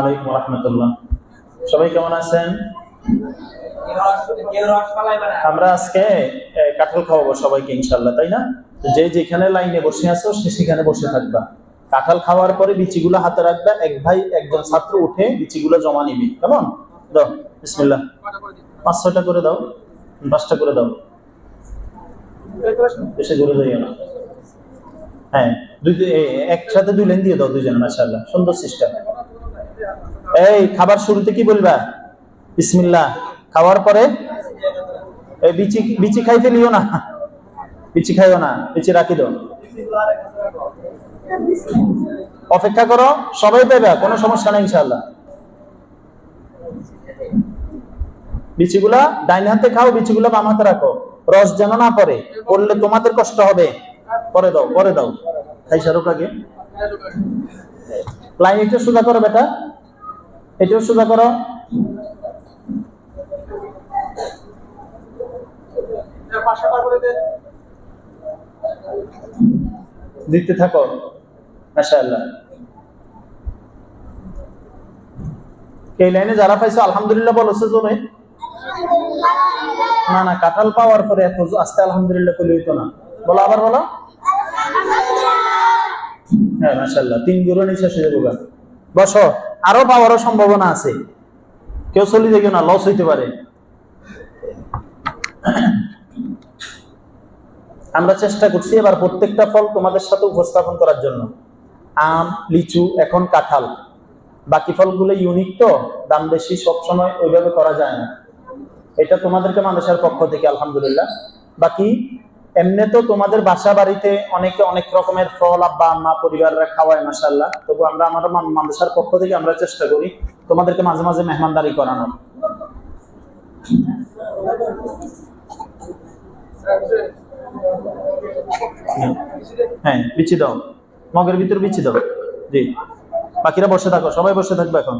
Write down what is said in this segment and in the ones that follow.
আলাইকুম রহমতুল্লাহ। সবাই কেমন আছেন? আমরা আজকে কাঁঠাল খাওয়াবো সবাইকে ইনশাল্লাহ তাই না? যে যেখানে লাইনে বসে আছো, সে সেখানে বসে থাকবা। কাঁঠাল খাওয়ার পরে বিচিগুলো হাতে রাখবা, এক ভাই, একজন ছাত্র উঠে বিচিগুলো জমা নিবে, কেমন? দাও, বিসমিল্লাহ। পাঁচ ছয়টা করে দাও, পাঁচটা করে দাও। বেশি জোরে যাইও না। হ্যাঁ একসাথে দুই লাইন দিয়ে দাও দুইজন, মাশাআল্লাহ, সুন্দর সিস্টেম এই, খাবার শুরুতে কি বলবা? বিসমিল্লাহ। খাওয়ার পরে? এই বিচি বিচি খাইতে নিও না। বিচি খাইও না, বিচি রাখি দাও। অপেক্ষা করো, সবাই পাবে কোনো সমস্যা নেই, ইনশাআল্লাহ। বিচিগুলা ডাইন হাতে খাও, বিচিগুলা বাম হাতে রাখো। রস যেন না পড়ে, পড়লে তোমাদের কষ্ট হবে। পরে দাও পরে দাও। খাই শাহরুখ লাইন একটু সোজা করো বেটা। এটাও সোজা করো। দিতে থাকো। মাশাআল্লাহ। এই লাইনে যারা পাইছো, আলহামদুলিল্লাহ বলছে জোরে না না, কাঁঠাল পাওয়ার পরে এত আস্তে আলহামদুলিল্লাহ কইলে হইতো না। বলো আবার বলো। হ্যাঁ আরও পাওয়ারও সম্ভাবনা আছে। কেউ চলে যাবে না লস হইতে পারে। আমরা চেষ্টা করছি এবার প্রত্যেকটা ফল তোমাদের সাথে উপস্থাপন করার জন্য। আম, লিচু, এখন কাঁঠাল। বাকি ফলগুলো ইউনিক তো, দাম বেশি সবসময় ওইভাবে করা যায় না। এটা তোমাদেরকে মানুষের পক্ষ থেকে, আলহামদুলিল্লাহ। বাকি এমনি তো তোমাদের বাসা বাড়িতে অনেকে অনেক রকমের ফল আব্বা আম্মা, পরিবাররা খাওয়ায় মাসাল্লাহ তবু আমরা আমাদের মানুষের পক্ষ থেকে আমরা চেষ্টা করি তোমাদেরকে মাঝে মাঝে মেহমানদারি করানোর। হ্যাঁ বিচি দাও। মগের ভিতর বিচি দাও। জি। বাকিরা বসে থাকো, সবাই বসে থাকবে এখন।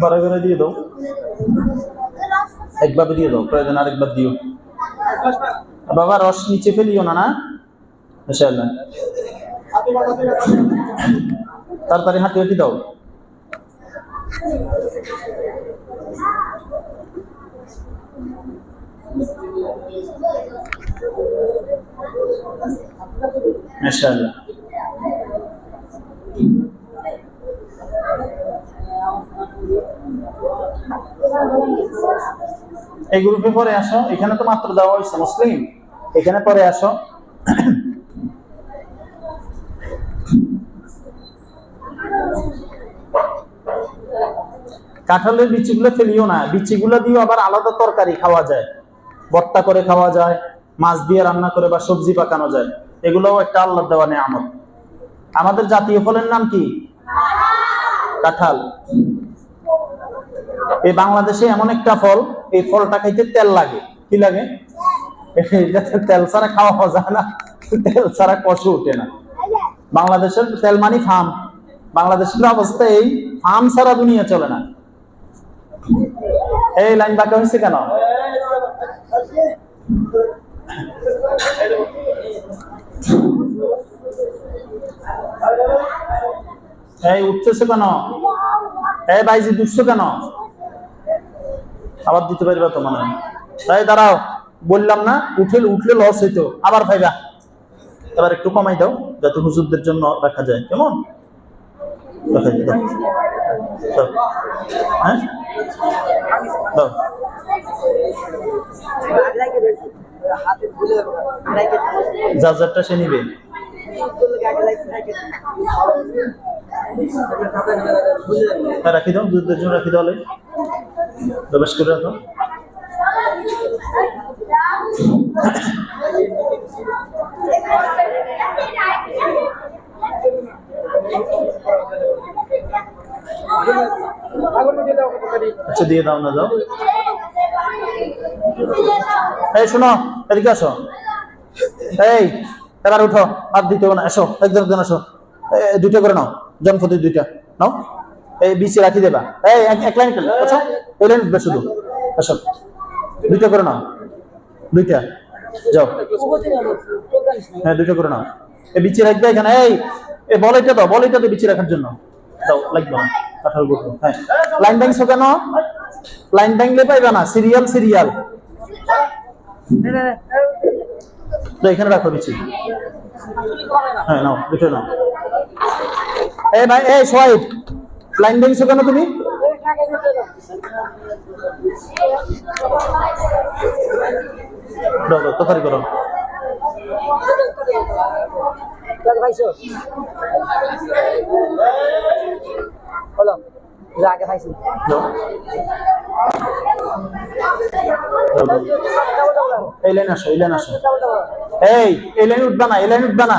বারে বারে দিয়ে দাও। একভাবে দিয়ে দাও, প্রয়োজন আরেকবার দিও। বাবা, রস নিচে ফেলিও না না? মাশাআল্লাহ। তাড়াতাড়ি হাঁটি হাঁটি দাও। মাশাআল্লাহ। এই গ্রুপে পরে আসো। এখানে তো মাত্র দেওয়া হয়েছে, মুসলিম। এখানে পরে আসো। কাঁঠালের বিচিগুলো ফেলিও না। বিচিগুলো দিয়েও আবার আলাদা তরকারি খাওয়া যায়। ভর্তা করে খাওয়া যায়, মাছ দিয়ে রান্না করে বা সবজি পাকানো যায়। এগুলোও একটা আল্লাহ দেওয়া নেয়ামত। আমাদের জাতীয় ফলের নাম কি? কাঁঠাল। এই বাংলাদেশে এমন একটা ফল এই ফলটা খাইতে তেল লাগে। কি লাগে? তেল ছাড়া খাওয়া যায় না। তেল ছাড়া কষে ওঠে না। বাংলাদেশের তেল মানি ফার্ম। বাংলাদেশের অবস্থা এই, ফার্ম ছাড়া দুনিয়া চলে না। এই লাইন বাঁকা হয়েছে কেন? এই উঠতেছে কেন? এই ভাইজি দুশো কেন? আবার দিতে পারবে তো মনে। তাই দাঁড়াও বললাম না উঠলে উঠলে লস হইতো আবার ভাইবা এবার একটু কমাই দাও যাতে হুজুরদের জন্য রাখা যায়। কেমন। হ্যাঁ? দাও। যার যারটা সে নিবে। হ্যাঁ, রাখি দাও দুধের জন্য রাখি দাও। প্রবেশ করে রাখো। আচ্ছা দিয়ে দাও না, দাও। এই, শোনো, এদিকে আসো। এই, এবার উঠো আর দিতে এসো, একজন একজন আসো দুইটা করে নাও, জনপতি দুইটা। নাও। এই বিচি রাখি দেবা। এই এক- লাইন আচ্ছা এই লাইন শুধু। আসো। দুইটা করে নাও। দুইটা। যাও। হ্যাঁ দুটো করে নাও। এ বিচি রাখবে এখানে। এই এ বল এটা দাও। বল এটা দাও বিচি রাখার জন্য। দাও লাগবে কাঁঠাল গুঁড়ো হ্যাঁ। লাইন ব্যাংকছো কেন লাইন ব্যাংকলে পাইবে না। সিরিয়াল সিরিয়াল তো এখানে রাখো বিচি হ্যাঁ নাও দুটো নাও। এই ভাই, এই সোয়াইব লাইন ব্যাংকছো কেন তুমি? তাড়াতাড়ি করো। হলো আগে খাইছি। এই লাইন আসো এই লাইন আসো। এই এই লাইন উঠবা না এই লাইন উঠবা না।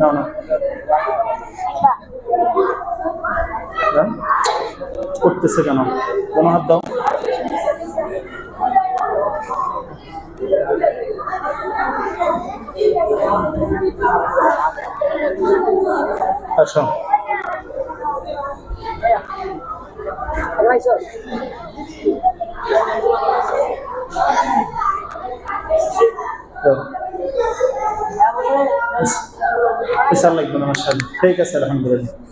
না দাও। করতেছে কেন কোন হাত দাও আসো খাইছো দাও। লাগবে না ঠিক আছে আলহামদুলিল্লাহ।